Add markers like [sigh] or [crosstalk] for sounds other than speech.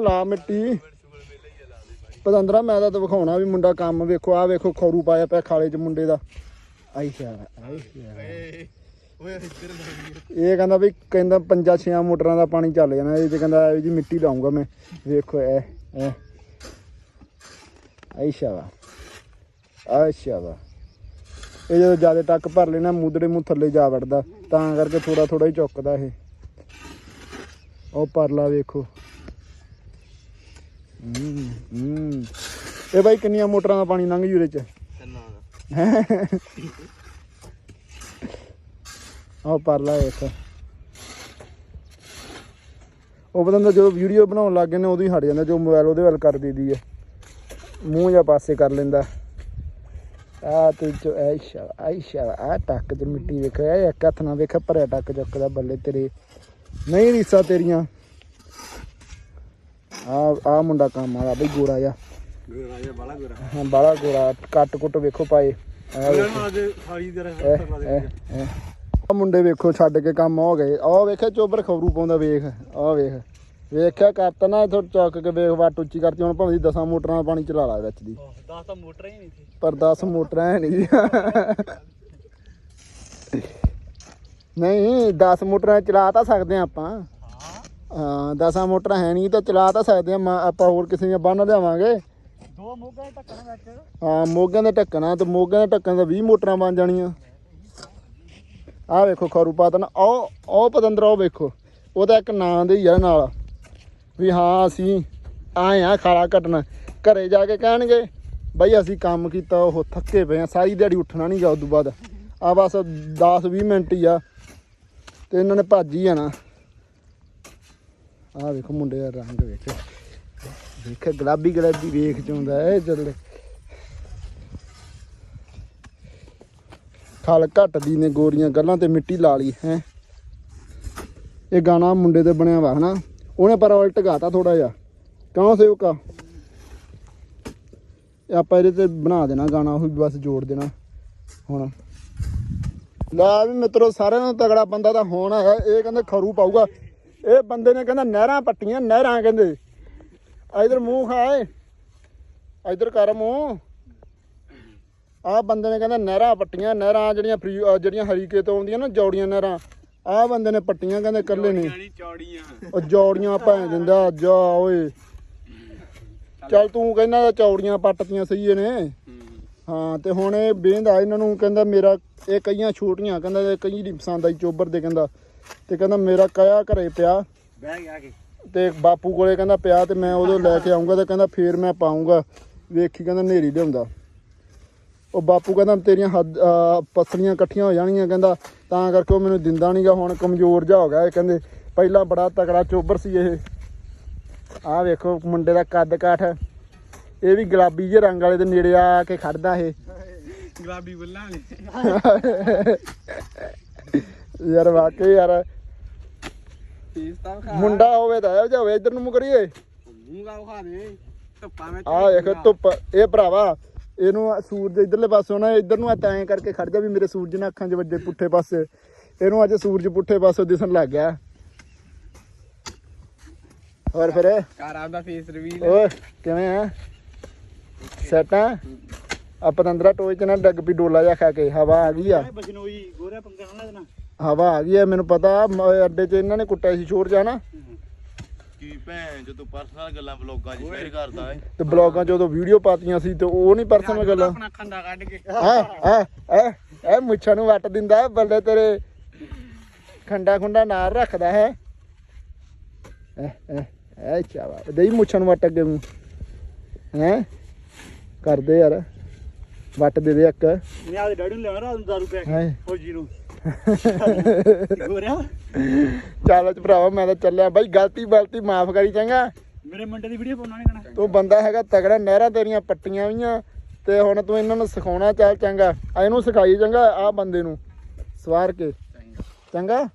ਲਾ ਮਿੱਟੀ। ਪਤੰਦਰਾ, ਮੈਂ ਤਾਂ ਵਿਖਾਉਣਾ ਵੀ ਮੁੰਡਾ ਕੰਮ ਵੇਖੋ ਆ ਵੇਖੋ ਖੌਰੂ ਪਾਇਆ ਪਿਆ ਖਾਲੇ 'ਚ ਮੁੰਡੇ ਦਾ। ਆਈ ਸ਼ਾਰਾ ਆਈ ਸ਼ਾਰਾ ਇਹ ਕਹਿੰਦਾ ਵੀ ਕਹਿੰਦਾ ਪੰਜਾਂ ਛਿਆਂ ਮੋਟਰਾਂ ਦਾ ਪਾਣੀ ਚੱਲ ਜਾਣਾ, ਇਹ 'ਚ ਕਹਿੰਦਾ ਜੀ ਮਿੱਟੀ ਲਾਉਂਗਾ ਮੈਂ। ਵੇਖੋ ਇਹ ਇਹ ਆਇਸ਼ਾ ਵਾ ਆਇਸ਼ਾ ਵਾ ਇਹ ਜਦੋਂ ਜ਼ਿਆਦਾ ਟੱਕ ਭਰ ਲੈਣਾ, ਮੁੱਦੜੇ ਮੂੰਹ ਥੱਲੇ ਜਾ ਵੜਦਾ, ਤਾਂ ਕਰਕੇ ਥੋੜਾ ਥੋੜਾ ਹੀ ਚੁੱਕਦਾ ਇਹ। ਉਹ ਪਰਲਾ ਵੇਖੋ। ਹੂੰ ਹੂੰ। ਇਹ ਬਾਈ ਕਿੰਨੀਆਂ ਮੋਟਰਾਂ ਦਾ ਪਾਣੀ ਲੰਘ ਜੂ ਇਹਦੇ ਚ? ਤੰਨਾ ਦਾ। ਆਹ ਪਰਲਾ ਵੇਖ ਉਹ ਬੰਦਾ ਜਦੋਂ ਵੀਡੀਓ ਬਣਾਉਣ ਲੱਗ ਗਏ ਨੇ ਉਦੋਂ ਹੀ ਹਟ ਜਾਂਦਾ ਜੋ ਮੋਬਾਈਲ ਉਹਦੇ ਵੱਲ ਕਰ ਦਈਦੀ ਹੈ। ਮੂੰਹ ਜਾਂ ਪਾਸੇ ਕਰ ਲੈਂਦਾ। ਆ ਤੇ ਜੋ ਐਸ਼ਾ ਐਸ਼ਾ ਆ ਟੱਕ ਤੇ ਮਿੱਟੀ ਵੇਖ ਇੱਕ ਹੱਥ ਨਾਲ ਵੇਖ ਭਰਿਆ ਟੱਕ ਚੁੱਕਦਾ ਬੱਲੇ ਤੇਰੇ। ਨਹੀਂ ਰੀਸਾਂ ਤੇਰੀਆਂ। ਆ ਆ ਮੁੰਡਾ ਕੰਮ ਵਾਲਾ ਬਈ ਗੋਰਾ ਜਾ ਗੋਰਾ ਜਿਹਾ। ਬਾਲਾ ਗੋਰਾ ਹਾਂ ਬਾਲਾ ਗੋਰਾ। ਕੱਟ ਕੁੱਟ ਵੇਖੋ ਪਾਏ ਆ ਨਾਲ ਆ ਮੁੰਡੇ ਵੇਖੋ ਛੱਡ ਕੇ ਕੰਮ ਹੋ ਗਏ। ਆਹ ਵੇਖਿਆ ਚੋਬਰ ਖਬਰੂ ਪਾਉਂਦਾ ਵੇਖ। ਆਹ ਵੇਖ। ਵੇਖਿਆ ਕਰਤਾ ਨਾ ਇਥੋਂ ਚੁੱਕ ਕੇ ਵੇਖ ਵੱਟ ਉੱਚੀ ਕਰਤੀ। ਹੁਣ ਭਾਵੇਂ 10 ਮੋਟਰਾਂ ਦਾ ਪਾਣੀ ਚਲਾ ਲਾ ਵਿੱਚ ਦੀ। 10 ਤਾਂ ਮੋਟਰਾਂ ਹੀ ਨਹੀਂ ਸੀ। ਪਰ 10 ਮੋਟਰਾਂ ਹੈ ਨਹੀਂ। ਨਹੀਂ 10 ਮੋਟਰਾਂ ਚਲਾ ਤਾਂ ਸਕਦੇ ਆ ਆਪਾਂ। ਹਾਂ 10 ਮੋਟਰਾਂ ਹੈ ਨਹੀਂ ਤਾਂ ਚਲਾ ਤਾਂ ਸਕਦੇ ਆ ਆਪਾਂ ਹੋਰ ਕਿਸੇ ਦੀਆਂ ਬੰਨ ਲਿਆਵਾਂਗੇ। ਦੋ ਮੋਗਾ ਟੱਕਣ ਵਿੱਚ। ਹਾਂ ਮੋਗਿਆਂ ਦੇ ਢੱਕਣਾ ਤੇ ਮੋਗਿਆਂ ਦੇ ਢੱਕਣ ਦਾ 20 ਮੋਟਰਾਂ ਬਣ ਜਾਣੀਆਂ। ਆਹ ਵੇਖੋ ਖਰੂ ਪਾਤਨ ਉਹ ਉਹ ਪਤੰਦਰ ਉਹ ਵੇਖੋ ਉਹਦਾ ਇੱਕ ਨਾਂ ਦੇ ਆ ਨਾਲ। ਵੀ ਹਾਂ ਅਸੀਂ ਆਏ ਆ ਖਾਲਾ ਕੱਟਣਾ। ਘਰੇ ਜਾ ਕੇ ਕਹਿਣਗੇ ਬਈ ਅਸੀਂ ਕੰਮ ਕੀਤਾ ਉਹ ਥੱਕੇ ਪਏ ਆ ਸਾਰੀ ਦਿਹਾੜੀ ਉੱਠਣਾ ਨਹੀਂ ਗਾ ਉਦੋਂ ਬਾਅਦ। ਆ ਬਸ 10 20 ਮਿੰਟ ਹੀ ਆ ਤੇ ਇਹਨਾਂ ਨੇ ਭੱਜ ਹੀ ਜਾਣਾ। ਆਹ ਵੇਖੋ ਮੁੰਡੇ ਦਾ ਰੰਗ ਵੇਖੋ ਵੇਖ ਗੁਲਾਬੀ ਗੁਲਾਬੀ ਵੇਖ ਚਾਉਂਦਾ ਇਹ ਚੱਲੇ ਖਲ ਘਟਦੀ ਨੇ ਗੋਰੀਆਂ ਗੱਲਾਂ ਤੇ ਮਿੱਟੀ ਲਾ ਲਈ, ਹੈ। ਇਹ ਗਾਣਾ ਮੁੰਡੇ ਤੇ ਬਣਿਆ ਵਾ, ਹਨਾ। ਉਹਨੇ ਪਰ ਉਲਟ ਗਾਤਾ ਥੋੜਾ ਜਿਹਾ। ਕਿਉਂ ਸੇਵਕਾ ਆਪਾਂ ਇਹਦੇ ਤੇ ਬਣਾ ਦੇਣਾ ਗਾਣਾ, ਉਹ ਵੀ ਬਸ ਜੋੜ ਦੇਣਾ। ਹੁਣ। ਲੈ ਵੀ ਮਿੱਤਰੋ, ਸਾਰਿਆਂ ਨੂੰ ਤਗੜਾ ਬੰਦਾ ਤਾਂ ਹੋਣਾ ਹੈ ਇਹ ਕਹਿੰਦੇ ਖਰੂ ਪਾਊਗਾ। ਇਹ ਬੰਦੇ ਨੇ ਕਹਿੰਦਾ ਨਹਿਰਾਂ ਪੱਟੀਆਂ ਨਹਿਰਾਂ ਕਹਿੰਦੇ। ਇਧਰ ਮੂੰਹ ਖਾਏ। ਇਧਰ ਕਰ ਮੂੰਹ। ਆਹ ਬੰਦੇ ਨੇ ਕਹਿੰਦਾ ਨਹਿਰਾਂ ਪੱਟੀਆਂ ਨਹਿਰਾਂ ਜਿਹੜੀਆਂ ਫਰੀ ਜਿਹੜੀਆਂ ਹਰੀਕੇ ਤੋਂ ਆਉਂਦੀਆਂ ਨਾ ਜੌੜੀਆਂ ਨਹਿਰਾਂ ਆਹ ਬੰਦੇ ਨੇ ਪੱਟੀਆਂ ਕਹਿੰਦੇ ਇਕੱਲੇ ਨੇ। ਨਹੀਂ ਚੌੜੀਆਂ। ਉਹ ਜੌੜੀਆਂ ਭੈਣ ਦਿੰਦਾ ਜਾ ਓਏ। ਚੱਲ ਤੂੰ ਕਹਿੰਦਾ ਚੌੜੀਆਂ ਪੱਟਤੀਆਂ ਸਹੀ ਨੇ। ਹਾਂ ਤੇ ਹੁਣ ਇਹ ਬੇਂਦਾ ਇਹਨਾਂ ਨੂੰ ਕਹਿੰਦਾ ਮੇਰਾ ਇਹ ਕਈਆਂ ਛੋਟੀਆਂ ਕਹਿੰਦਾ ਕਈ ਨਹੀਂ ਪਸੰਦ ਆਈ ਚੋਬਰ ਦੇ ਕਹਿੰਦਾ। ਤੇ ਕਹਿੰਦਾ ਮੇਰਾ ਕਾਇਆ ਘਰੇ ਪਿਆ। ਬਹਿ ਗਿਆ ਕਿ। ਤੇ ਬਾਪੂ ਕੋਲੇ ਕਹਿੰਦਾ ਪਿਆ ਤੇ ਮੈਂ ਉਦੋਂ ਲੈ ਕੇ ਆਉਂਗਾ ਤੇ ਕਹਿੰਦਾ ਫੇਰ ਮੈਂ ਪਾਉਂਗਾ ਵੇਖੀ ਕਹਿੰਦਾ ਨੇਰੀ ਲਿਆਉਂਦਾ। ਉਹ ਬਾਪੂ ਕਹਿੰਦਾ ਤੇਰੀਆਂ ਹੱਦ ਪਸਲੀਆਂ ਇਕੱਠੀਆਂ ਹੋ ਜਾਣਗੀਆਂ ਕਹਿੰਦਾ। ਤਾਂ ਕਰਕੇ ਉਹ ਮੈਨੂੰ ਦਿੰਦਾ ਨਹੀਂਗਾ ਹੁਣ ਕਮਜ਼ੋਰ ਜਾ ਹੋ ਗਿਆ ਇਹ ਕਹਿੰਦੇ। ਪਹਿਲਾਂ ਬੜਾ ਤਕੜਾ ਚੋਬਰ ਸੀ ਇਹ। ਆਹ ਵੇਖੋ ਮੁੰਡੇ ਦਾ ਕੱਦ ਕਾਠ। ਇਹ ਵੀ ਗੁਲਾਬੀ ਜਿਹੇ ਰੰਗ ਵਾਲੇ ਦੇ ਨੇੜੇ ਆ ਕੇ ਖੜਦਾ ਇਹ। ਗੁਲਾਬੀ ਬੱਲਾਂ ਵਾਲੇ। [laughs] ਯਾਰ ਵਾਕਈ ਯਾਰ। ਫੀਸ ਤਾਂ ਖਾ ਮੁੰਡਾ ਹੋਵੇ ਤਾਂ ਇਹੋ ਜਿਹਾ ਹੋਵੇ ਇਧਰ ਨੂੰ ਕਰੀਏ ਮੂੰਹ ਗਾ ਖਾ ਦੇ ਧੁੱਪਾਂ ਵਿੱਚ ਆਹ ਵੇਖ ਧੁੱਪ ਇਹ ਭਰਾਵਾ ਇਹਨੂੰ ਸੂਰਜ ਇਧਰਲੇ ਪਾਸੋਂ ਨਾ ਇਧਰ ਨੂੰ ਐਂ ਕਰਕੇ ਖੜ ਜਾ ਵੀ ਮੇਰੇ ਸੂਰਜ ਨੇ ਅੱਖਾਂ 'ਚ ਵੱਜੇ ਪੁੱਠੇ ਪਾਸੇ। ਇਹਨੂੰ ਅੱਜ ਸੂਰਜ ਪੁੱਠੇ ਪਾਸੋਂ ਦਿਸਣ ਲੱਗ ਗਿਆ। ਹੋਰ ਫਿਰ? ਕਰ ਆਪਦਾ ਫੇਸ ਰਿਵੀਲ ਓਏ ਕਿਵੇਂ ਆ? ਸੈਟ ਆ? ਆ ਪਤੰਦਰਾ ਟੋਏ ਚ ਨਾ ਡੱਗ ਪੀ ਡੋਲਾ ਜਾ ਖਾ ਕੇ ਹਵਾ ਆ ਗਈ ਆ। ਬਜਨੋਈ ਗੋਰਾ ਪੰਗਾ ਨਾ ਲੈਣਾ ਹਵਾ ਆ ਗਈ ਆ ਮੈਨੂੰ ਪਤਾ ਮ- ਅੱਡੇ 'ਚ ਇਹਨਾਂ ਨੇ ਕੁੱਟਿਆ ਸੀ ਸ਼ੋਰ ਨਾ। ਕੀ ਭੈਣ ਜਦੋਂ ਪਰਸਨਲ ਗੱਲਾਂ ਵਲੋਗਾਂ 'ਚ ਸ਼ੇਅਰ ਕਰਦਾ ਏ। ਤੇ ਬਲੌਗਾਂ 'ਚ ਉਦੋਂ ਵੀਡੀਓ ਪਾਤੀਆਂ ਸੀ ਤੇ ਉਹ ਨਹੀਂ ਪਰਸਨਲ ਗੱਲਾਂ। ਆਪਣਾ ਖੰਡਾ ਕੱਢ ਕੇ। ਆ ਆ ਆ ਇਹ ਮੁੱਛਾਂ ਨੂੰ ਵੱਟ ਦਿੰਦਾ ਹੈ, ਬੱਲੇ ਤੇਰੇ ਖੰਡਾ ਖੁੰਡਾ ਨਾਲ ਰੱਖਦਾ ਹੈ। ਐ ਐ ਐ ਚਾਵਾ ਦੇਈ ਮੁੱਛਾਂ ਨੂੰ ਵੱਟ ਅੱਗੇ ਮੂੰ ਹੈ? ਕਰਦੇ ਯਾਰ। ਵੱਟ ਦੇ ਦੇ ਇੱਕ। ਮੈਂ ਆਪਦੇ ਡੈਡੀ ਨੂੰ ਲਿਆਉਣਾ ਰਾਤ ਨੂੰ ਦਾਰੂ ਪੈ ਕੇ। ਫੌਜੀ ਨੂੰ। ਗੋਰਿਆ ਚੱਲ ਚ ਭਰਾਵਾ ਮੈਂ ਤਾਂ ਚੱਲਿਆ। ਬਾਈ ਗਲਤੀ ਬਲਤੀ ਮਾਫ ਕਰੀ ਚੰਗਾ। ਮੇਰੇ ਮੁੰਡੇ ਦੀ ਵੀਡੀਓ ਪਾਉਣਾ ਨਹੀਂ ਕਹਣਾ ਤੂੰ ਬੰਦਾ ਹੈਗਾ ਤਗੜਾ ਨਹਿਰਾਂ ਤੇਰੀਆਂ ਪੱਟੀਆਂ ਵੀਆਂ ਤੇ ਹੁਣ ਤੂੰ ਇਹਨਾਂ ਨੂੰ ਸਿਖਾਉਣਾ ਚੱਲ ਚੰਗਾ। ਆ ਇਹਨੂੰ ਸਿਖਾਈ ਚੰਗਾ ਆ ਬੰਦੇ ਨੂੰ। ਸਵਾਰ ਕੇ। ਚੰਗਾ?